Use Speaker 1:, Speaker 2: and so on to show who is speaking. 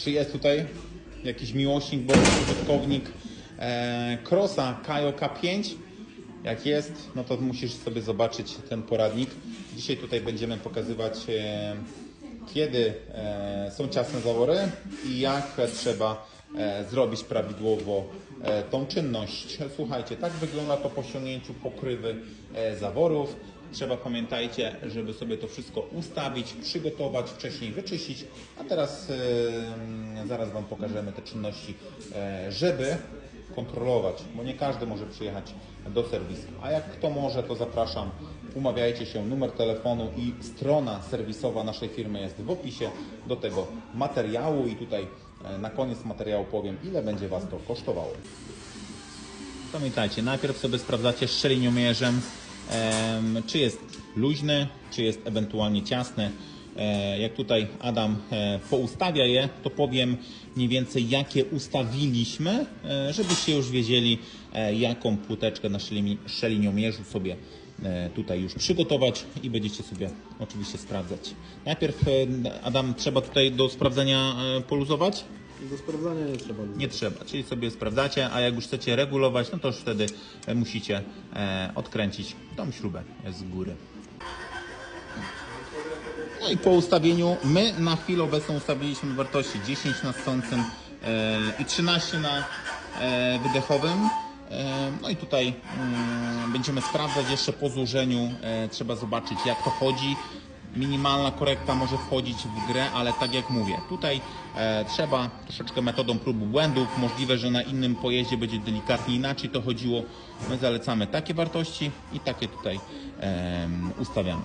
Speaker 1: Czy jest tutaj jakiś miłośnik, bo użytkownik e, Crossa Kajo K5? Jak jest, no to musisz sobie zobaczyć ten poradnik. Dzisiaj tutaj będziemy pokazywać, e, kiedy e, są ciasne zawory i jak trzeba e, zrobić prawidłowo e, tą czynność. Słuchajcie, tak wygląda to po ściągnięciu pokrywy e, zaworów. Trzeba pamiętajcie, żeby sobie to wszystko ustawić, przygotować, wcześniej wyczyścić, a teraz e, zaraz Wam pokażemy te czynności, e, żeby kontrolować, bo nie każdy może przyjechać do serwisu. A jak kto może, to zapraszam, umawiajcie się, numer telefonu i strona serwisowa naszej firmy jest w opisie do tego materiału i tutaj e, na koniec materiału powiem, ile będzie Was to kosztowało. Pamiętajcie, najpierw sobie sprawdzacie szczeliniomierzem, em, czy jest luźny, czy jest ewentualnie ciasny. E, Jak tutaj Adam e, poustawia je, to powiem mniej więcej jakie ustawiliśmy, e, żebyście już wiedzieli jaką płóteczkę na szczeliniomierzu sobie tutaj już przygotować i będziecie sobie oczywiście sprawdzać. Najpierw Adam trzeba tutaj do sprawdzenia poluzować?
Speaker 2: Do sprawdzania nie trzeba.
Speaker 1: Nie trzeba, czyli sobie sprawdzacie, a jak już chcecie regulować, no to już wtedy e, musicie e, odkręcić tą śrubę z góry. No i po ustawieniu, my na chwilę obecną ustawiliśmy wartości 10 na stącym e, i 13 na e, wydechowym. E, no i tutaj mm, będziemy sprawdzać jeszcze po złożeniu, e, trzeba zobaczyć jak to chodzi. Minimalna korekta może wchodzić w grę, ale tak jak mówię, tutaj e, trzeba troszeczkę metodą prób błędów. Możliwe, że na innym pojeździe będzie delikatnie inaczej to chodziło. My zalecamy takie wartości i takie tutaj em, ustawiamy.